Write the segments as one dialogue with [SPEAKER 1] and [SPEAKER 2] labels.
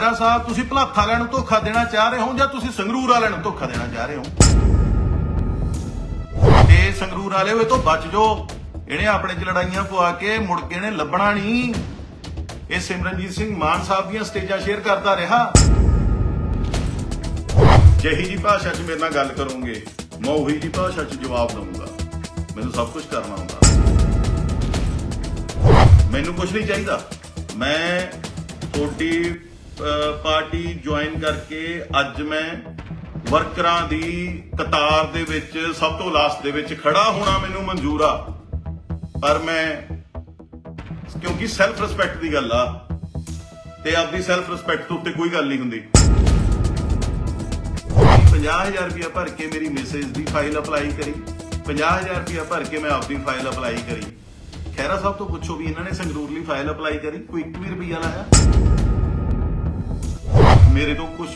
[SPEAKER 1] ਖਹਿਰਾ ਸਾਹਿਬ, ਤੁਸੀਂ ਭਲਾਥਾ ਵਾਲਿਆਂ ਨੂੰ ਧੋਖਾ ਦੇਣਾ ਚਾਹ ਰਹੇ ਹੋ ਜਾਂ ਤੁਸੀਂ ਸੰਗਰੂਰ ਵਾਲਿਆਂ ਨੂੰ ਧੋਖਾ ਦੇਣਾ ਚਾਹ ਰਹੇ ਹੋ? ਤੇ ਸੰਗਰੂਰ ਵਾਲੇ ਹੋਏ ਤੋਂ ਬਚ ਜਾਓ। ਇਹਨੇ ਆਪਣੇ ਚ ਲੜਾਈਆਂ ਪਵਾ ਕੇ ਮੁੜ ਕੇ ਇਹਨੇ ਲੱਭਣਾ ਨਹੀਂ। ਇਹ ਸਿਮਰਨਜੀਤ ਸਿੰਘ ਮਾਨ ਸਾਹਿਬ ਦੀਆਂ ਸਟੇਜਾਂ ਸ਼ੇਅਰ ਕਰਦਾ ਰਿਹਾ। ਜਿਹੀ ਜੀ ਭਾਸ਼ਾ 'ਚ ਮੇਰੇ ਨਾਲ ਗੱਲ ਕਰੋਗੇ, ਮੈਂ ਉਹੀ ਜੀ ਭਾਸ਼ਾ 'ਚ ਜਵਾਬ ਦਊਂਗਾ। ਮੈਨੂੰ ਸਭ ਕੁਝ ਕਰਨਾ ਹੁੰਦਾ। ਮੈਨੂੰ ਕੁਝ ਨਹੀਂ ਚਾਹੀਦਾ। ਮੈਂ ਤੁਹਾਡੀ ਪਾਰਟੀ ਜੁਆਇਨ ਕਰਕੇ ਅੱਜ ਮੈਂ ਵਰਕਰਾਂ ਦੀ ਕਤਾਰ ਦੇ ਵਿੱਚ, ਸਭ ਤੋਂ ਲਾਸਟ ਦੇ ਵਿੱਚ ਖੜਾ ਹੋਣਾ ਮੈਨੂੰ ਮਨਜ਼ੂਰ ਆ। ਪਰ ਮੈਂ, ਕਿਉਂਕਿ ਸੈਲਫ ਰਿਸਪੈਕਟ ਦੀ ਗੱਲ ਆ, ਤੇ ਆਪਦੀ ਸੈਲਫ ਰਿਸਪੈਕਟ ਤੋਂ ਉੱਤੇ ਕੋਈ ਗੱਲ ਨਹੀਂ ਹੁੰਦੀ। 50000 ਰੁਪਇਆ ਭਰ ਕੇ ਮੇਰੀ ਮੈਸੇਜ ਦੀ ਫਾਈਲ ਅਪਲਾਈ ਕਰੀ। 50000 ਰੁਪਇਆ ਭਰ ਕੇ ਮੈਂ ਆਪਦੀ ਫਾਈਲ ਅਪਲਾਈ ਕਰੀ। ਖੈਰਾ ਸਾਹਿਬ ਤੋਂ ਪੁੱਛੋ ਵੀ ਇਹਨਾਂ ਨੇ ਸੰਗਰੂਰ ਲਈ ਫਾਈਲ ਅਪਲਾਈ ਕਰੀ, ਕੋਈ 1 ਵੀ ਰੁਪਈਆ ਲਾਇਆ? ਮੇਰੇ ਤੋਂ ਕੁਝ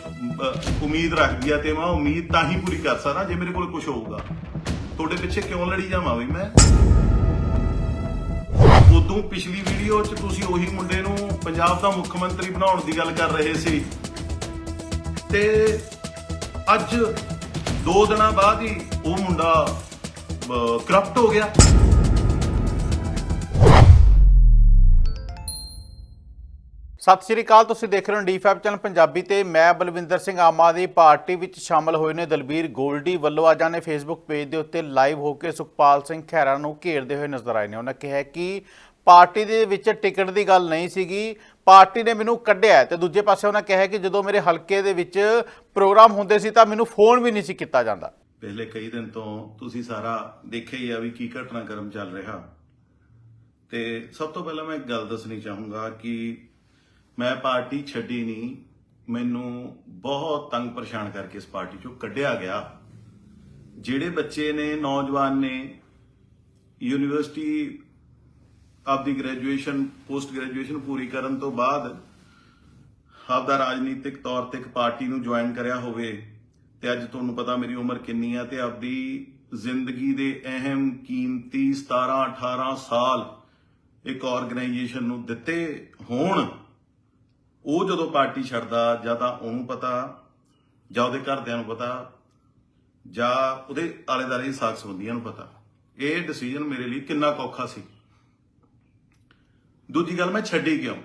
[SPEAKER 1] ਉਮੀਦ ਰੱਖਦੀ ਆ ਤੇ ਮੈਂ ਉਮੀਦ ਤਾਂ ਹੀ ਪੂਰੀ ਕਰ ਸਕਦਾ ਜੇ ਮੇਰੇ ਕੋਲ ਕੁਝ ਹੋਊਗਾ। ਤੁਹਾਡੇ ਪਿੱਛੇ ਕਿਉਂ ਲੜੀ ਜਾਵਾਂ ਬਈ ਮੈਂ? ਉਦੋਂ ਪਿਛਲੀ ਵੀਡੀਓ 'ਚ ਤੁਸੀਂ ਉਹੀ ਮੁੰਡੇ ਨੂੰ ਪੰਜਾਬ ਦਾ ਮੁੱਖ ਮੰਤਰੀ ਬਣਾਉਣ ਦੀ ਗੱਲ ਕਰ ਰਹੇ ਸੀ। ਤੇ ਅੱਜ 2 ਦਿਨਾਂ ਬਾਅਦ ਹੀ ਉਹ ਮੁੰਡਾ ਕਰਪਟ ਹੋ ਗਿਆ।
[SPEAKER 2] ਸਤਿ ਸ਼੍ਰੀ ਅਕਾਲ, ਤੁਸੀਂ ਦੇਖ ਰਹੇ ਹੋ ਡੀ5 ਚੈਨਲ ਪੰਜਾਬੀ ਤੇ ਮੈਂ ਬਲਵਿੰਦਰ ਸਿੰਘ ਆਮ ਆਦਮੀ ਪਾਰਟੀ ਵਿੱਚ ਸ਼ਾਮਲ ਹੋਏ ਨੇ ਦਲਬੀਰ ਗੋਲਡੀ ਵੱਲੋਂ ਅੱਜ ਨੇ ਫੇਸਬੁੱਕ ਪੇਜ ਦੇ ਉੱਤੇ ਲਾਈਵ ਹੋ ਕੇ ਸੁਖਪਾਲ ਸਿੰਘ ਖਹਿਰਾ ਨੂੰ ਘੇਰਦੇ ਹੋਏ ਨਜ਼ਰ ਆਏ ਨੇ। ਉਹਨਾਂ ਕਿਹਾ ਕਿ ਪਾਰਟੀ ਦੇ ਵਿੱਚ ਟਿਕਟ ਦੀ ਗੱਲ ਨਹੀਂ ਸੀਗੀ, ਪਾਰਟੀ ਨੇ ਮੈਨੂੰ ਕੱਢਿਆ ਹੈ ਤੇ ਦੂਜੇ ਪਾਸੇ ਉਹਨਾਂ ਕਿਹਾ ਕਿ ਜਦੋਂ ਮੇਰੇ ਹਲਕੇ ਦੇ ਵਿੱਚ ਪ੍ਰੋਗਰਾਮ ਹੁੰਦੇ ਸੀ ਤਾਂ ਮੈਨੂੰ ਫੋਨ ਵੀ ਨਹੀਂ ਸੀ ਕੀਤਾ ਜਾਂਦਾ।
[SPEAKER 1] ਪਿਛਲੇ ਕਈ ਦਿਨ ਤੋਂ ਤੁਸੀਂ ਸਾਰਾ ਦੇਖਿਆ ਹੀ ਆ ਵੀ ਕੀ ਘਟਨਾਕ੍ਰਮ ਚੱਲ ਰਿਹਾ। ਤੇ ਸਭ ਤੋਂ ਪਹਿਲਾਂ ਮੈਂ ਇੱਕ ਗੱਲ ਦੱਸਣੀ ਚਾਹੂੰਗਾ ਕਿ ਮੈਂ ਪਾਰਟੀ ਛੱਡੀ ਨਹੀਂ, ਮੈਨੂੰ ਬਹੁਤ ਤੰਗ ਪਰੇਸ਼ਾਨ ਕਰਕੇ ਇਸ ਪਾਰਟੀ ਚੋਂ ਕੱਢਿਆ ਗਿਆ। ਜਿਹੜੇ ਬੱਚੇ ਨੇ, ਨੌਜਵਾਨ ਨੇ, ਯੂਨੀਵਰਸਿਟੀ ਆਪਦੀ ਗ੍ਰੈਜੂਏਸ਼ਨ ਪੋਸਟ ਗ੍ਰੈਜੂਏਸ਼ਨ ਪੂਰੀ ਕਰਨ ਤੋਂ ਬਾਅਦ ਆਪਦਾ ਰਾਜਨੀਤਿਕ ਤੌਰ ਤੇ ਇੱਕ ਪਾਰਟੀ ਨੂੰ ਜੁਆਇਨ ਕਰਿਆ ਹੋਵੇ, ਤੇ ਅੱਜ ਤੁਹਾਨੂੰ ਪਤਾ ਮੇਰੀ ਉਮਰ ਕਿੰਨੀ ਆ, ਤੇ ਆਪਦੀ ਜ਼ਿੰਦਗੀ ਦੇ ਅਹਿਮ ਕੀਮਤੀ 17 18 ਸਾਲ ਇੱਕ ਆਰਗੇਨਾਈਜੇਸ਼ਨ ਨੂੰ ਦਿੱਤੇ ਹੋਣ। ਉਹ ਜਦੋਂ ਪਾਰਟੀ ਛੱਡਦਾ ਜਾਂ ਤਾਂ ਉਹਨੂੰ ਪਤਾ ਜਾਂ ਉਹਦੇ ਘਰਦਿਆਂ ਨੂੰ ਪਤਾ ਜਾਂ ਉਹਦੇ ਆਲੇ ਦਾਲੇ ਦੀ ਸਾਖ ਸੰਬੰਧੀਆਂ ਨੂੰ ਪਤਾ, ਇਹ ਡਿਸੀਜਨ ਮੇਰੇ ਲਈ ਕਿੰਨਾ ਔਖਾ ਸੀ। ਦੂਜੀ ਗੱਲ ਮੈਂ ਛੱਡੀ ਕਿਉਂ?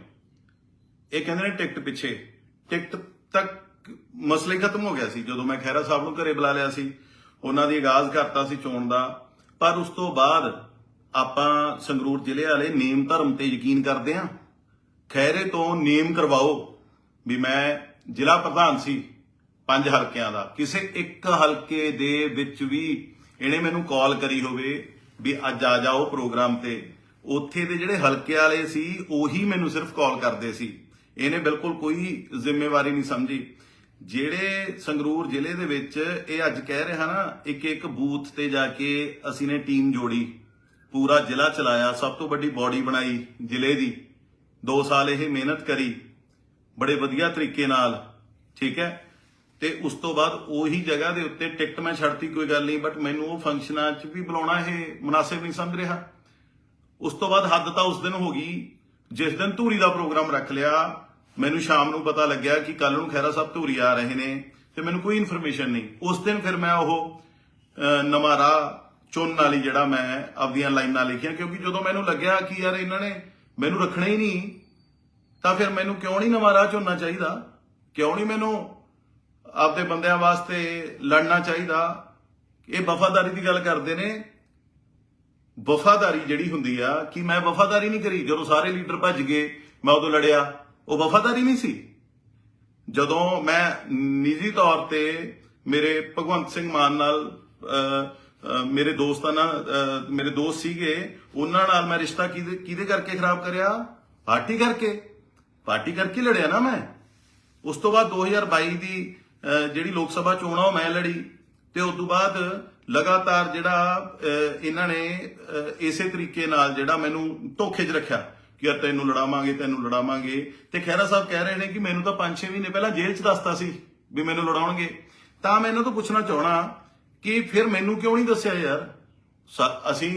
[SPEAKER 1] ਇਹ ਕਹਿੰਦੇ ਨੇ ਟਿਕਟ ਪਿੱਛੇ। ਟਿਕਟ ਤੱਕ ਮਸਲੇ ਖਤਮ ਹੋ ਗਿਆ ਸੀ। ਜਦੋਂ ਮੈਂ ਖੈਰਾ ਸਾਹਿਬ ਨੂੰ ਘਰੇ ਬੁਲਾ ਲਿਆ ਸੀ, ਉਹਨਾਂ ਦੀ ਆਗਾਜ਼ ਕਰਤਾ ਸੀ ਚੋਣ ਦਾ। ਪਰ ਉਸ ਤੋਂ ਬਾਅਦ ਆਪਾਂ ਸੰਗਰੂਰ ਜ਼ਿਲ੍ਹੇ ਵਾਲੇ ਨੇਮ ਧਰਮ ਤੇ ਯਕੀਨ ਕਰਦੇ ਆਂ ਖੈਰੇ ਤੋਂ ਨੇਮ ਕਰਵਾਓ ਵੀ ਮੈਂ ਜ਼ਿਲ੍ਹਾ ਪ੍ਰਧਾਨ ਸੀ ਪੰਜ ਹਲਕਿਆਂ ਦਾ। ਕਿਸੇ ਇੱਕ ਹਲਕੇ ਦੇ ਵਿੱਚ ਵੀ ਇਹਨੇ ਮੈਨੂੰ ਕਾਲ ਕਰੀ ਹੋਵੇ ਵੀ ਅੱਜ ਆ ਜਾਓ ਪ੍ਰੋਗਰਾਮ ਤੇ। ਉੱਥੇ ਦੇ ਜਿਹੜੇ ਹਲਕੇ ਵਾਲੇ ਸੀ, ਉਹੀ ਮੈਨੂੰ ਸਿਰਫ ਕਾਲ ਕਰਦੇ ਸੀ। ਇਹਨੇ ਬਿਲਕੁਲ ਕੋਈ ਜ਼ਿੰਮੇਵਾਰੀ ਨਹੀਂ ਸਮਝੀ। ਜਿਹੜੇ ਸੰਗਰੂਰ ਜ਼ਿਲ੍ਹੇ ਦੇ ਵਿੱਚ ਇਹ ਅੱਜ ਕਹਿ ਰਿਹਾ ਨਾ, ਇੱਕ ਇੱਕ ਬੂਥ ਤੇ ਜਾ ਕੇ ਅਸੀਂ ਨੇ ਟੀਮ ਜੋੜੀ। ਪੂਰਾ ਜ਼ਿਲ੍ਹਾ ਚਲਾਇਆ, ਸਭ ਤੋਂ ਵੱਡੀ ਬਾਡੀ ਬਣਾਈ ਜ਼ਿਲ੍ਹੇ ਦੀ। 2 ਸਾਲ ਇਹ ਮਿਹਨਤ ਕਰੀ ਬੜੇ ਵਧੀਆ ਤਰੀਕੇ ਨਾਲ ਠੀਕ ਹੈ? ਤੇ ਉਸ ਤੋਂ ਬਾਅਦ ਉਹੀ ਜਗ੍ਹਾ ਦੇ ਉੱਤੇ ਟਿਕਟ ਮੈਂ ਛੱਡਤੀ ਕੋਈ ਗੱਲ ਨਹੀਂ ਬਟ ਮੈਨੂੰ ਉਹ ਫੰਕਸ਼ਨਾਂ 'ਚ ਵੀ ਬੁਲਾਉਣਾ ਇਹ ਮੁਨਾਸਿਬ ਨਹੀਂ ਸਮਝ ਰਿਹਾ। ਉਸ ਤੋਂ ਬਾਅਦ ਹੱਦ ਤਾਂ ਉਸ ਦਿਨ ਹੋ ਗਈ ਜਿਸ ਦਿਨ ਧੂਰੀ ਦਾ ਪ੍ਰੋਗਰਾਮ ਰੱਖ ਲਿਆ ਮੈਨੂੰ ਸ਼ਾਮ ਨੂੰ ਪਤਾ ਲੱਗਿਆ ਕਿ ਕੱਲ ਨੂੰ ਖੈਰਾ ਸਾਹਿਬ ਧੂਰੀ ਆ ਰਹੇ ਨੇ ਤੇ ਮੈਨੂੰ ਕੋਈ ਇਨਫੋਰਮੇਸ਼ਨ ਨਹੀਂ। ਉਸ ਦਿਨ ਫਿਰ ਮੈਂ ਉਹ ਅਹ, ਨਵਾਂ ਰਾਹ ਚੁਣਨ ਵਾਲੀ ਜਿਹੜਾ ਮੈਂ ਆਪਦੀਆਂ ਲਾਈਨਾਂ ਲਿਖੀਆਂ ਕਿਉਂਕਿ ਜਦੋਂ ਮੈਨੂੰ ਲੱਗਿਆ ਕਿ ਯਾਰ ਇਹਨਾਂ ਨੇ ਮੈਨੂੰ ਰੱਖਣਾ ਹੀ ਨਹੀਂ ਤਾਂ ਫਿਰ ਮੈਨੂੰ ਕਿਉਂ ਨਹੀਂ ਨਵਾਂ ਰਾਹ ਚੁਣਨਾ ਚਾਹੀਦਾ? ਕਿਉਂ ਨਹੀਂ ਮੈਨੂੰ ਆਪਦੇ ਬੰਦਿਆਂ ਵਾਸਤੇ ਲੜਨਾ ਚਾਹੀਦਾ? ਇਹ ਵਫਾਦਾਰੀ ਦੀ ਗੱਲ ਕਰਦੇ ਨੇ। ਵਫਾਦਾਰੀ ਜਿਹੜੀ ਹੁੰਦੀ ਆ ਕਿ ਮੈਂ ਵਫਾਦਾਰੀ ਨਹੀਂ ਕਰੀ ਜਦੋਂ ਸਾਰੇ ਲੀਡਰ ਭੱਜ ਗਏ ਮੈਂ ਉਦੋਂ ਲੜਿਆ। ਉਹ ਵਫਾਦਾਰੀ ਨਹੀਂ ਸੀ। ਜਦੋਂ ਮੈਂ ਨਿੱਜੀ ਤੌਰ ਤੇ ਮੇਰੇ ਭਗਵੰਤ ਸਿੰਘ ਮਾਨ ਨਾਲ ਅਹ, ਮੇਰੇ ਦੋਸਤਾਂ ਨਾਲ ਮੇਰੇ ਦੋਸਤ ਸੀਗੇ ਉਹਨਾਂ ਨਾਲ ਮੈਂ ਰਿਸ਼ਤਾ ਕਿਹਦੇ ਕਿਹਦੇ ਕਰਕੇ ਖਰਾਬ ਕਰਿਆ? ਪਾਰਟੀ ਕਰਕੇ। ਪਾਰਟੀ ਕਰਕੇ ਲੜਿਆ ਨਾ ਮੈਂ। ਉਸ ਤੋਂ ਬਾਅਦ 2022 ਦੀ ਅਹ, ਜਿਹੜੀ ਲੋਕ ਸਭਾ ਚੋਣ ਆ ਉਹ ਮੈਂ ਲੜੀ। ਤੇ ਉਸ ਤੋਂ ਬਾਅਦ ਲਗਾਤਾਰ ਜਿਹੜਾ ਇਹਨਾਂ ਨੇ ਇਸੇ ਤਰੀਕੇ ਨਾਲ ਜਿਹੜਾ ਮੈਨੂੰ ਧੋਖੇ 'ਚ ਰੱਖਿਆ ਕਿ ਯਾਰ ਤੈਨੂੰ ਲੜਾਵਾਂਗੇ ਤੈਨੂੰ ਲੜਾਵਾਂਗੇ। ਤੇ ਖਹਿਰਾ ਸਾਹਿਬ ਕਹਿ ਰਹੇ ਨੇ ਕਿ ਮੈਨੂੰ ਤਾਂ 5-6 ਮਹੀਨੇ ਪਹਿਲਾਂ ਜੇਲ੍ਹ 'ਚ ਦੱਸਤਾ ਸੀ ਵੀ ਮੈਨੂੰ ਲੜਾਉਣਗੇ। ਤਾਂ ਮੈਂ ਇਹਨਾਂ ਤੋਂ ਪੁੱਛਣਾ ਚਾਹਣਾ ਕਿ ਫਿਰ ਮੈਨੂੰ ਕਿਉਂ ਨਹੀਂ ਦੱਸਿਆ ਯਾਰ? ਅਸੀਂ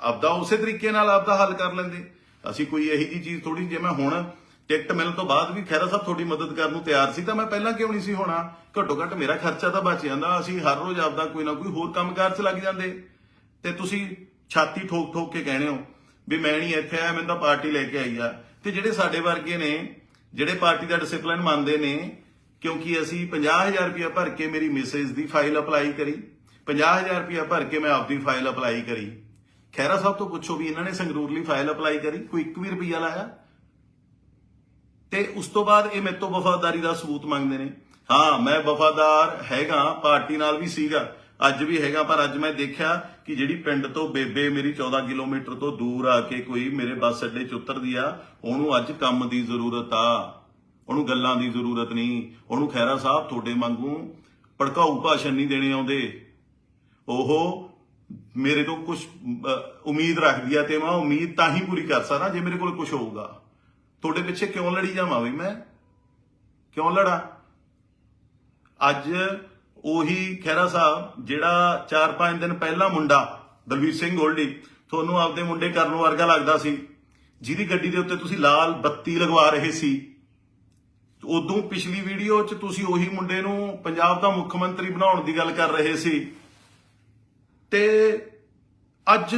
[SPEAKER 1] ਆਪਦਾ ਉਸੇ ਤਰੀਕੇ ਨਾਲ ਆਪਦਾ ਹੱਲ ਕਰ ਲੈਂਦੇ। ਅਸੀਂ ਕੋਈ ਇਹੀ ਜੀ ਚੀਜ਼ ਥੋੜੀ ਜੇ ਮੈਂ ਹੁਣ ਟਿਕਟ ਮਿਲਣ ਤੋਂ ਬਾਅਦ ਵੀ ਖੈਰਾ ਸਾਹਿਬ ਤੁਹਾਡੀ ਮਦਦ ਕਰਨ ਨੂੰ ਤਿਆਰ ਸੀ ਤਾਂ ਮੈਂ ਪਹਿਲਾਂ ਕਿਉਂ ਨਹੀਂ ਸੀ ਹੋਣਾ? ਘੱਟੋ ਘੱਟ ਮੇਰਾ ਖਰਚਾ ਤਾਂ ਬਚ ਜਾਂਦਾ। ਅਸੀਂ ਹਰ ਰੋਜ਼ ਆਪਦਾ ਕੋਈ ਨਾ ਕੋਈ ਹੋਰ ਕੰਮਕਾਰ 'ਚ ਲੱਗ ਜਾਂਦੇ। ਤੇ ਤੁਸੀਂ ਛਾਤੀ ਠੋਕ ਠੋਕ ਕੇ ਕਹਿਣੇ ਹੋ ਵੀ ਮੈਂ ਨਹੀਂ ਇੱਥੇ ਆਇਆ, ਮੈਨੂੰ ਤਾਂ ਪਾਰਟੀ ਲੈ ਕੇ ਆਈ ਆ। ਤੇ ਜਿਹੜੇ ਸਾਡੇ ਵਰਗੇ ਨੇ, ਜਿਹੜੇ ਪਾਰਟੀ ਦਾ ਡਿਸਪਲਿਨ ਮੰਨਦੇ ਨੇ, ਕਿਉਂਕਿ ਅਸੀਂ 50000 ਰੁਪਇਆ ਭਰ ਕੇ ਮੇਰੀ ਮਿਸੇਜ ਦੀ ਫਾਈਲ ਅਪਲਾਈ ਕਰੀ। 50000 ਰੁਪਇਆ ਭਰ ਕੇ ਮੈਂ ਆਪਦੀ ਫਾਈਲ ਅਪਲਾਈ ਕਰੀ। ਖੈਰਾ ਸਾਹਿਬ ਤੋਂ ਪੁੱਛੋ ਵੀ ਇਹਨਾਂ ਨੇ ਸੰਗਰੂਰ ਲਈ ਫਾਈਲ ਅਪਲਾਈ ਕਰੀ, ਕੋਈ 1 ਵੀ ਰੁਪਈਆ ਲਾਇਆ? ਤੇ ਉਸ ਤੋਂ ਬਾਅਦ ਇਹ ਮੇਰੇ ਤੋਂ ਵਫਾਦਾਰੀ ਦਾ ਸਬੂਤ ਮੰਗਦੇ ਨੇ। ਹਾਂ, ਮੈਂ ਵਫਾਦਾਰ ਹੈਗਾ, ਪਾਰਟੀ ਨਾਲ ਵੀ ਸੀਗਾ, ਅੱਜ ਵੀ ਹੈਗਾ, ਪਰ ਅੱਜ ਮੈਂ ਦੇਖਿਆ ਕਿ ਜਿਹੜੀ ਪਿੰਡ ਤੋਂ ਬੇਬੇ ਮੇਰੀ 14 ਕਿਲੋਮੀਟਰ ਤੋਂ ਦੂਰ ਆ ਕੇ ਕੋਈ ਮੇਰੇ ਬੱਸ ਅੱਡੇ 'ਚ ਉਤਰਦੀ ਆ, ਉਹਨੂੰ ਅੱਜ ਕੰਮ ਦੀ ਜ਼ਰੂਰਤ ਆ। ਉਹਨੂੰ ਗੱਲਾਂ ਦੀ ਜ਼ਰੂਰਤ ਨਹੀਂ। ਉਹਨੂੰ ਖੈਰਾ ਸਾਹਿਬ ਤੁਹਾਡੇ ਵਾਂਗੂ ਭੜਕਾਊ ਭਾਸ਼ਣ ਨਹੀਂ ਦੇਣੇ ਆਉਂਦੇ। ਉਹ ਮੇਰੇ ਤੋਂ ਕੁਝ ਉਮੀਦ ਰੱਖਦੀ ਆ ਤੇ ਮੈਂ ਉਮੀਦ ਤਾਂ ਹੀ ਪੂਰੀ ਕਰ ਸਕਦਾ ਜੇ ਮੇਰੇ ਕੋਲ ਕੁਝ ਹੋਊਗਾ। ਤੁਹਾਡੇ ਪਿੱਛੇ ਕਿਉਂ ਲੜੀ ਜਾਵਾਂ ਵੀ ਮੈਂ? ਕਿਉਂ ਲੜਾਂ? ਅੱਜ ਉਹੀ ਖਹਿਰਾ ਸਾਹਿਬ, ਜਿਹੜਾ 4-5 ਦਿਨ ਪਹਿਲਾਂ ਮੁੰਡਾ ਦਲਵੀਰ ਸਿੰਘ ਗੋਲਡੀ, ਤੁਹਾਨੂੰ ਆਪਦੇ ਮੁੰਡੇ ਕਰਨ ਵਰਗਾ ਲੱਗਦਾ ਸੀ। ਜਿਹਦੀ ਗੱਡੀ ਦੇ ਉੱਤੇ ਤੁਸੀਂ ਲਾਲ ਬੱਤੀ ਲਗਵਾ ਰਹੇ ਸੀ। ਉਦੋਂ ਪਿਛਲੀ ਵੀਡੀਓ 'ਚ ਤੁਸੀਂ ਉਹੀ ਮੁੰਡੇ ਨੂੰ ਪੰਜਾਬ ਦਾ ਮੁੱਖ ਮੰਤਰੀ ਬਣਾਉਣ ਦੀ ਗੱਲ ਕਰ ਰਹੇ ਸੀ। ਤੇ ਅੱਜ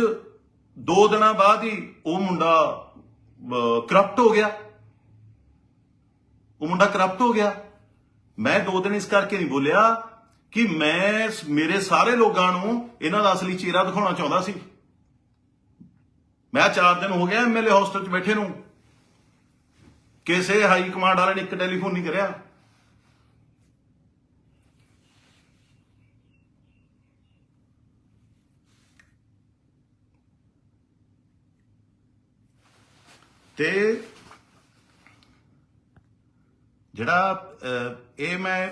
[SPEAKER 1] ਦੋ ਦਿਨਾਂ ਬਾਅਦ ਹੀ ਉਹ ਮੁੰਡਾ ਕਰਪਟ ਹੋ ਗਿਆ। ਉਹ ਮੁੰਡਾ ਕਰਪਟ ਹੋ ਗਿਆ। ਮੈਂ ਦੋ ਦਿਨ ਇਸ ਕਰਕੇ ਨਹੀਂ ਬੋਲਿਆ ਕਿ ਮੈਂ ਮੇਰੇ ਸਾਰੇ ਲੋਕਾਂ ਨੂੰ ਇਹਨਾਂ ਦਾ ਅਸਲੀ ਚਿਹਰਾ ਦਿਖਾਉਣਾ ਚਾਹੁੰਦਾ ਸੀ। ਮੈਂ 4 ਦਿਨ ਹੋ ਗਿਆ ਐਮਐਲਏ ਹੌਸਟਲ 'ਚ ਬੈਠੇ ਨੂੰ। ਕਿਸੇ ਹਾਈ ਕਮਾਂਡ ਵਾਲੇ ਨੇ ਇੱਕ ਟੈਲੀਫੋਨ ਨਹੀਂ ਕਰਿਆ। ਤੇ ਜਿਹੜਾ ਇਹ ਮੈਂ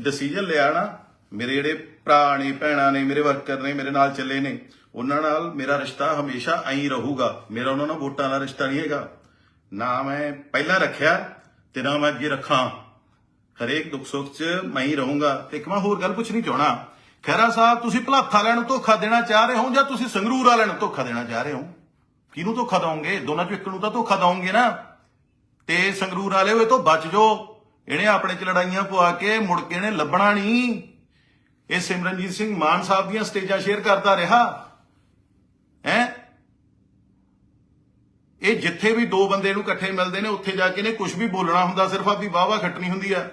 [SPEAKER 1] ਡਿਸੀਜਨ ਲਿਆ ਨਾ, ਮੇਰੇ ਜਿਹੜੇ ਭਰਾ ਨੇ, ਭੈਣਾਂ ਨੇ, ਮੇਰੇ ਵਰਕਰ ਨੇ, ਮੇਰੇ ਨਾਲ ਚੱਲੇ ਨੇ, ਉਹਨਾਂ ਨਾਲ ਮੇਰਾ ਰਿਸ਼ਤਾ ਹਮੇਸ਼ਾ ਐਂ ਰਹੂਗਾ। ਮੇਰਾ ਉਹਨਾਂ ਨਾਲ ਵੋਟਾਂ ਦਾ ਰਿਸ਼ਤਾ ਨਹੀਂ ਹੈਗਾ। ਨਾ ਮੈਂ ਪਹਿਲਾਂ ਰੱਖਿਆ ਤੇ ਨਾ ਮੈਂ ਅੱਗੇ ਰੱਖਾਂ। ਹਰੇਕ ਦੁੱਖ ਸੁੱਖ 'ਚ ਮੈਂ ਹੀ ਰਹੂੰਗਾ। ਤੇ ਇੱਕ ਮੈਂ ਹੋਰ ਗੱਲ ਪੁੱਛਣੀ ਚਾਹਣਾ ਖੈਰਾ ਸਾਹਿਬ, ਤੁਸੀਂ ਭਲਾਥਾ ਵਾਲਿਆਂ ਨੂੰ ਧੋਖਾ ਦੇਣਾ ਚਾਹ ਰਹੇ ਹੋ ਜਾਂ ਤੁਸੀਂ ਸੰਗਰੂਰ ਵਾਲਿਆਂ ਨੂੰ ਧੋਖਾ ਦੇਣਾ ਚਾਹ ਰਹੇ ਹੋ? ਕਿਹਨੂੰ ਧੋਖਾ ਦਵੋਗੇ? ਦੋਨਾਂ ਚੋਂ ਇੱਕ ਨੂੰ ਤਾਂ ਧੋਖਾ ਦਵੋਗੇ ਨਾ। ਤੇ ਸੰਗਰੂਰ ਵਾਲੇ ਇਹ ਤੋਂ ਬਚ ਜੋ। ਇਹਨੇ ਆਪਣੇ ਚ ਲੜਾਈਆਂ ਪਵਾ ਕੇ ਮੁੜ ਕੇ ਇਹਨੇ ਲੱਭਣਾ ਨਹੀਂ ਇਹ ਸਿਮਰਨਜੀਤ ਸਿੰਘ ਮਾਨ ਸਾਹਿਬ ਦੀਆਂ ਸਟੇਜਾਂ ਸ਼ੇਅਰ ਕਰਦਾ ਰਿਹਾ। ਹੈ? ਇਹ ਜਿੱਥੇ ਵੀ ਦੋ ਬੰਦੇ ਨੂੰ ਇਕੱਠੇ ਮਿਲਦੇ ਨੇ, ਉੱਥੇ ਜਾ ਕੇ ਨੇ ਕੁਝ ਵੀ ਬੋਲਣਾ ਹੁੰਦਾ, ਸਿਰਫ ਆਪਦੀ ਵਾਵਾ ਖੱਟਣੀ ਹੁੰਦੀ ਆ।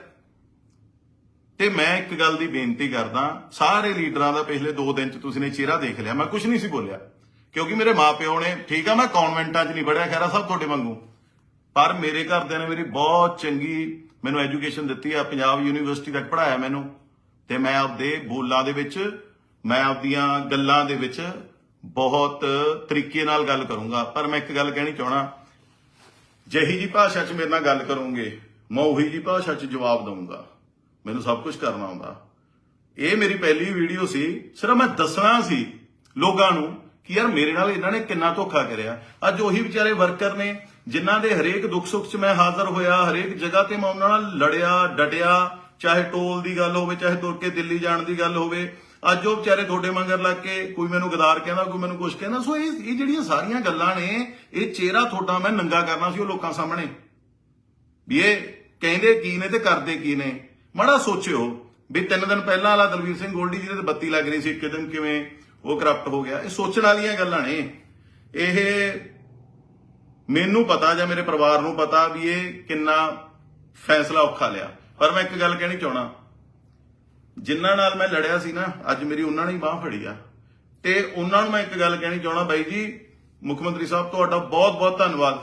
[SPEAKER 1] ਤੇ ਮੈਂ ਇੱਕ ਗੱਲ ਦੀ ਬੇਨਤੀ ਕਰਦਾ, ਸਾਰੇ ਲੀਡਰਾਂ ਦਾ ਪਿਛਲੇ 2 ਦਿਨ ਚ ਤੁਸੀਂ ਨੇ ਚਿਹਰਾ ਦੇਖ ਲਿਆ, ਮੈਂ ਕੁਝ ਨਹੀਂ ਸੀ ਬੋਲਿਆ। ਕਿਉਂਕਿ ਮੇਰੇ ਮਾਪਿਓ ਨੇ, ਠੀਕ ਆ, ਮੈਂ ਕਨਵੈਂਟਾਂ 'ਚ ਨਹੀਂ ਪੜਿਆ ਖੈਰਾ ਸਭ ਤੁਹਾਡੇ ਵਾਂਗੂ। ਪਰ ਮੇਰੇ ਘਰਦਿਆਂ ਨੇ ਮੇਰੀ ਬਹੁਤ ਚੰਗੀ ਮੈਨੂੰ ਐਜੂਕੇਸ਼ਨ ਦਿੱਤੀ ਆ, ਪੰਜਾਬ ਯੂਨੀਵਰਸਿਟੀ ਤੱਕ ਪੜਾਇਆ ਮੈਨੂੰ। ਤੇ ਮੈਂ ਆਪਦੇ ਬੋਲਾਂ ਦੇ ਵਿੱਚ, ਮੈਂ ਆਪਦੀਆਂ ਗੱਲਾਂ ਦੇ ਵਿੱਚ ਬਹੁਤ ਤਰੀਕੇ ਨਾਲ ਗੱਲ ਕਰੂੰਗਾ। ਪਰ ਮੈਂ ਇੱਕ ਗੱਲ ਕਹਿਣੀ ਚਾਹਣਾ ਜਿਹੀ ਜੀ ਭਾਸ਼ਾ 'ਚ ਮੇਰੇ ਨਾਲ ਗੱਲ ਕਰੋਗੇ, ਮੈਂ ਉਹੀ ਜੀ ਭਾਸ਼ਾ 'ਚ ਜਵਾਬ ਦਊਂਗਾ। ਮੈਨੂੰ ਸਭ ਕੁਝ ਕਰਨਾ ਆਉਂਦਾ। ਇਹ ਮੇਰੀ ਪਹਿਲੀ ਵੀਡੀਓ ਸੀ, ਸਿਰਫ ਮੈਂ ਦੱਸਣਾ ਸੀ ਲੋਕਾਂ ਨੂੰ ਕਿ ਯਾਰ ਮੇਰੇ ਨਾਲ ਇਹਨਾਂ ਨੇ ਕਿੰਨਾ ਧੋਖਾ ਕਰਿਆ। ਅੱਜ ਉਹੀ ਵਿਚਾਰੇ ਵਰਕਰ ਨੇ, ਜਿਨ੍ਹਾਂ ਦੇ ਹਰੇਕ ਦੁੱਖ ਸੁੱਖ 'ਚ ਮੈਂ ਹਾਜ਼ਰ ਹੋਇਆ, ਹਰੇਕ ਜਗ੍ਹਾ ਤੇ ਮੈਂ ਉਹਨਾਂ ਨਾਲ ਲੜਿਆ, ਡਟਿਆ, ਚਾਹੇ ਟੋਲ ਦੀ ਗੱਲ ਹੋਵੇ, ਚਾਹੇ ਤੁਰ ਕੇ ਦਿੱਲੀ ਜਾਣ ਦੀ ਗੱਲ ਹੋਵੇ। ਅੱਜ ਉਹ ਵਿਚਾਰੇ ਤੁਹਾਡੇ ਮੰਗਰ ਲੱਗ ਕੇ ਕੋਈ ਮੈਨੂੰ ਗਦਾਰ ਕਹਿੰਦਾ, ਕੋਈ ਮੈਨੂੰ ਕੁਝ ਕਹਿੰਦਾ। ਸੋ ਇਹ ਇਹ ਜਿਹੜੀਆਂ ਸਾਰੀਆਂ ਗੱਲਾਂ ਨੇ, ਇਹ ਚਿਹਰਾ ਤੁਹਾਡਾ ਮੈਂ ਨੰਗਾ ਕਰਨਾ ਸੀ ਉਹ ਲੋਕਾਂ ਸਾਹਮਣੇ। ਵੀ ਇਹ ਕਹਿੰਦੇ ਕੀ ਨੇ ਤੇ ਕਰਦੇ ਕੀ ਨੇ। ਮਾੜਾ ਸੋਚਿਓ, ਵੀ ਤਿੰਨ ਦਿਨ ਪਹਿਲਾਂ ਵਾਲਾ ਦਲਵੀਰ ਸਿੰਘ ਗੋਲਡੀ ਜਿਹਦੇ ਤੇ ਬੱਤੀ ਲੱਗ ਰਹੀ ਸੀ, ਇੱਕ ਦਿਨ ਕਿਵੇਂ ਉਹ ਕਰਪਟ ਹੋ ਗਿਆ। ਇਹ ਸੋਚਣ ਵਾਲੀਆਂ ਗੱਲਾਂ ਨੇ। ਇਹ ਮੈਨੂੰ ਪਤਾ ਜਾਂ ਮੇਰੇ ਪਰਿਵਾਰ ਨੂੰ ਪਤਾ ਵੀ ਇਹ ਕਿੰਨਾ ਫੈਸਲਾ ਔਖਾ ਲਿਆ। ਪਰ ਮੈਂ ਇੱਕ ਗੱਲ ਕਹਿਣੀ ਚਾਹਣਾ ਜਿਨ੍ਹਾਂ ਨਾਲ ਮੈਂ ਲੜਿਆ ਸੀ ਨਾ, ਅੱਜ ਮੇਰੀ ਉਹਨਾਂ ਨੇ ਬਾਹ ਫੜੀ ਆ। ਤੇ ਉਹਨਾਂ ਨੂੰ ਮੈਂ ਇੱਕ ਗੱਲ ਕਹਿਣੀ ਚਾਹਣਾ ਬਾਈ ਜੀ, ਮੁੱਖ ਮੰਤਰੀ ਸਾਹਿਬ, ਤੁਹਾਡਾ ਬਹੁਤ ਬਹੁਤ ਧੰਨਵਾਦ।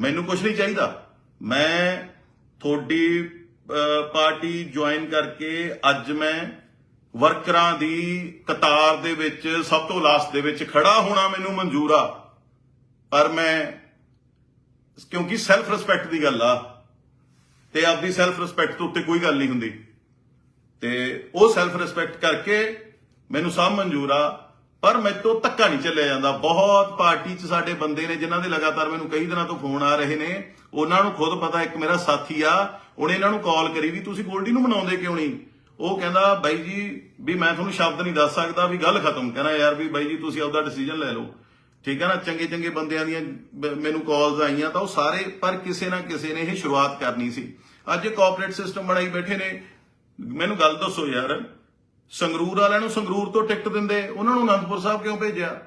[SPEAKER 1] ਮੈਨੂੰ ਕੁਝ ਨਹੀਂ ਚਾਹੀਦਾ। ਮੈਂ ਤੁਹਾਡੀ ਪਾਰਟੀ ਜੁਆਇਨ ਕਰਕੇ ਅੱਜ ਮੈਂ ਵਰਕਰਾਂ ਦੀ ਕਤਾਰ ਦੇ ਵਿੱਚ, ਸਭ ਤੋਂ ਲਾਸਟ ਦੇ ਵਿੱਚ ਖੜਾ ਹੋਣਾ ਮੈਨੂੰ ਮਨਜ਼ੂਰ ਆ। ਪਰ ਮੈਂ, ਕਿਉਂਕਿ ਸੈਲਫ ਰਿਸਪੈਕਟ ਦੀ ਗੱਲ ਆ, ਤੇ ਆਪਦੀ ਸੈਲਫ ਰਿਸਪੈਕਟ ਤੋਂ ਉੱਤੇ ਕੋਈ ਗੱਲ ਨਹੀਂ ਹੁੰਦੀ। ਤੇ ਉਹ ਸੈਲਫ ਰਿਸਪੈਕਟ ਕਰਕੇ ਮੈਨੂੰ ਸਭ ਮਨਜ਼ੂਰ ਆ, ਪਰ ਮੇਰੇ ਤੋਂ ਧੱਕਾ ਨਹੀਂ ਚੱਲਿਆ ਜਾਂਦਾ। ਬਹੁਤ ਪਾਰਟੀ 'ਚ ਸਾਡੇ ਬੰਦੇ ਨੇ, ਜਿਨ੍ਹਾਂ ਦੇ ਲਗਾਤਾਰ ਮੈਨੂੰ ਕਈ ਦਿਨਾਂ ਤੋਂ ਫੋਨ ਆ ਰਹੇ ਨੇ, ਉਹਨਾਂ ਨੂੰ ਖੁਦ ਪਤਾ, ਇੱਕ ਮੇਰਾ ਸਾਥੀ ਆ, ਉਹਨੇ ਇਹਨਾਂ ਨੂੰ ਕਾਲ ਕਰੀ ਵੀ, ਤੁਸੀਂ ਗੋਲਡੀ ਨੂੰ ਮਨਾਉਂਦੇ ਕਿਉਂ ਨਹੀਂ? ਉਹ ਕਹਿੰਦਾ, ਬਾਈ ਜੀ, ਵੀ ਮੈਂ ਤੁਹਾਨੂੰ ਸ਼ਬਦ ਨਹੀਂ ਦੱਸ ਸਕਦਾ, ਵੀ ਗੱਲ ਖਤਮ। ਕਹਿੰਦਾ, ਯਾਰ ਵੀ ਬਾਈ ਜੀ, ਤੁਸੀਂ ਆਪਦਾ ਡਿਸੀਜਨ ਲੈ ਲਓ। ਠੀਕ ਹੈ ਨਾ ਚੰਗੇ ਚੰਗੇ ਬੰਦਿਆਂ ਦੀਆਂ ਮੈਨੂੰ ਕਾਲਸ ਆਈਆਂ ਤਾਂ ਉਹ ਸਾਰੇ, ਪਰ ਕਿਸੇ ਨਾ ਕਿਸੇ ਨੇ ਇਹ ਸ਼ੁਰੂਆਤ ਕਰਨੀ ਸੀ। ਅੱਜ ਕਾਰਪੋਰੇਟ ਸਿਸਟਮ ਬਣਾਈ ਬੈਠੇ ਨੇ। ਮੈਨੂੰ ਗੱਲ ਦੱਸੋ ਯਾਰ, ਸੰਗਰੂਰ ਵਾਲਿਆਂ ਨੂੰ ਸੰਗਰੂਰ ਤੋਂ ਟਿਕਟ ਦਿੰਦੇ, ਉਹਨਾਂ ਨੂੰ ਅਨੰਦਪੁਰ ਸਾਹਿਬ ਕਿਉਂ ਭੇਜਿਆ?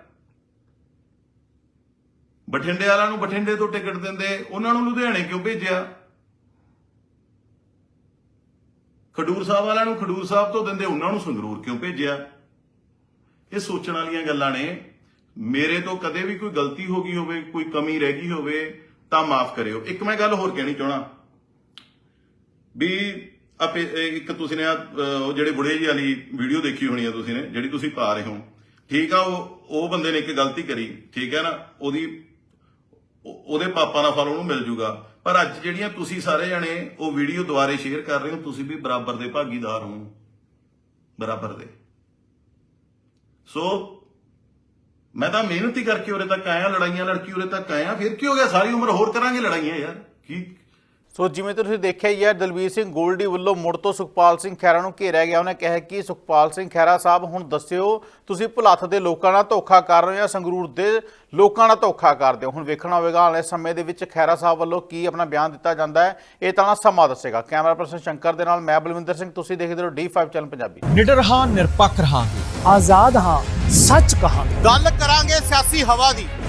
[SPEAKER 1] ਬਠਿੰਡੇ ਵਾਲਿਆਂ ਨੂੰ ਬਠਿੰਡੇ ਤੋਂ ਟਿਕਟ ਦਿੰਦੇ, ਉਹਨਾਂ ਨੂੰ ਲੁਧਿਆਣੇ ਕਿਉਂ ਭੇਜਿਆ? ਖਡੂਰ ਸਾਹਿਬ ਵਾਲਿਆਂ ਨੂੰ ਖਡੂਰ ਸਾਹਿਬ ਤੋਂ ਦਿੰਦੇ, ਉਹਨਾਂ ਨੂੰ ਸੰਗਰੂਰ ਕਿਉਂ ਭੇਜਿਆ? ਇਹ ਸੋਚਣ ਵਾਲੀਆਂ ਗੱਲਾਂ ਨੇ। ਮੇਰੇ ਤੋਂ ਕਦੇ ਵੀ ਕੋਈ ਗਲਤੀ ਹੋ ਗਈ ਹੋਵੇ, ਕੋਈ ਕਮੀ ਰਹਿ ਗਈ ਹੋਵੇ, ਤਾਂ ਮਾਫ ਕਰਿਓ। ਇੱਕ ਮੈਂ ਗੱਲ ਹੋਰ ਕਹਿਣੀ ਚਾਹਣਾ ਵੀ ਆਪੇ ਇੱਕ ਤੁਸੀਂ ਨੇ ਉਹ ਜਿਹੜੇ ਬੁੜੇ ਜੀ ਵਾਲੀ ਵੀਡੀਓ ਦੇਖੀ ਹੋਣੀ ਆ ਤੁਸੀਂ ਨੇ, ਜਿਹੜੀ ਤੁਸੀਂ ਪਾ ਰਹੇ ਹੋ। ਠੀਕ ਆ, ਉਹ ਉਹ ਬੰਦੇ ਨੇ ਇੱਕ ਗਲਤੀ ਕਰੀ। ਠੀਕ ਹੈ ਨਾ? ਉਹਦੀ ਉਹਦੇ ਪਾਪਾ ਦਾ ਫਲ ਉਹਨੂੰ ਮਿਲ ਜੂਗਾ। ਪਰ ਅੱਜ ਜਿਹੜੀਆਂ ਤੁਸੀਂ ਸਾਰੇ ਜਣੇ ਉਹ ਵੀਡੀਓ ਦੁਬਾਰੇ ਸ਼ੇਅਰ ਕਰ ਰਹੇ ਹੋ, ਤੁਸੀਂ ਵੀ ਬਰਾਬਰ ਦੇ ਭਾਗੀਦਾਰ ਹੋ। ਬਰਾਬਰ ਦੇ। ਸੋ ਮੈਂ ਤਾਂ ਮਿਹਨਤ ਹੀ ਕਰਕੇ ਉਰੇ ਤੱਕ ਆਇਆ, ਲੜਾਈਆਂ ਲੜਕੀ ਉਰੇ ਤੱਕ ਆਇਆ, ਫਿਰ ਕੀ ਹੋ ਗਿਆ? ਸਾਰੀ ਉਮਰ ਹੋਰ ਕਰਾਂਗੇ ਲੜਾਈਆਂ ਯਾਰ। ਕੀ
[SPEAKER 2] ਸੋ ਜਿਵੇਂ ਤੁਸੀਂ ਦੇਖਿਆ ਹੀ ਹੈ ਦਲਬੀਰ ਸਿੰਘ ਗੋਲਡੀ ਵੱਲੋਂ ਮੁੜ ਤੋਂ ਸੁਖਪਾਲ ਸਿੰਘ ਖਹਿਰਾ ਨੂੰ ਘੇਰਿਆ ਗਿਆ। ਉਹਨੇ ਕਿਹਾ ਕਿ ਸੁਖਪਾਲ ਸਿੰਘ ਖਹਿਰਾ ਸਾਹਿਬ ਹੁਣ ਦੱਸਿਓ ਤੁਸੀਂ ਭੁਲੱਥ ਦੇ ਲੋਕਾਂ ਨਾਲ ਧੋਖਾ ਕਰ ਰਹੇ ਹੋ ਜਾਂ ਸੰਗਰੂਰ ਦੇ ਲੋਕਾਂ ਨਾਲ ਧੋਖਾ ਕਰਦੇ ਹੋ? ਹੁਣ ਵੇਖਣਾ ਹੋਵੇਗਾ ਆਉਣ ਵਾਲੇ ਸਮੇਂ ਦੇ ਵਿੱਚ ਖਹਿਰਾ ਸਾਹਿਬ ਵੱਲੋਂ ਕੀ ਆਪਣਾ ਬਿਆਨ ਦਿੱਤਾ ਜਾਂਦਾ ਹੈ ਇਹ ਤਾਂ ਨਾ ਸਮਾਂ ਦੱਸੇਗਾ। ਕੈਮਰਾ ਪਰਸਨ ਸ਼ੰਕਰ ਦੇ ਨਾਲ ਮੈਂ ਬਲਵਿੰਦਰ ਸਿੰਘ ਤੁਸੀਂ ਦੇਖਦੇ ਰਹੋ D5 ਚੈਨਲ ਪੰਜਾਬੀ।
[SPEAKER 3] ਨਿਡਰ ਹਾਂ ਨਿਰਪੱਖ ਰਹਾਂਗੇ।
[SPEAKER 4] ਆਜ਼ਾਦ ਹਾਂ ਸੱਚ ਕਹਾਂਗੇ।
[SPEAKER 2] ਗੱਲ ਕਰਾਂਗੇ ਸਿਆਸੀ ਹਵਾ ਦੀ।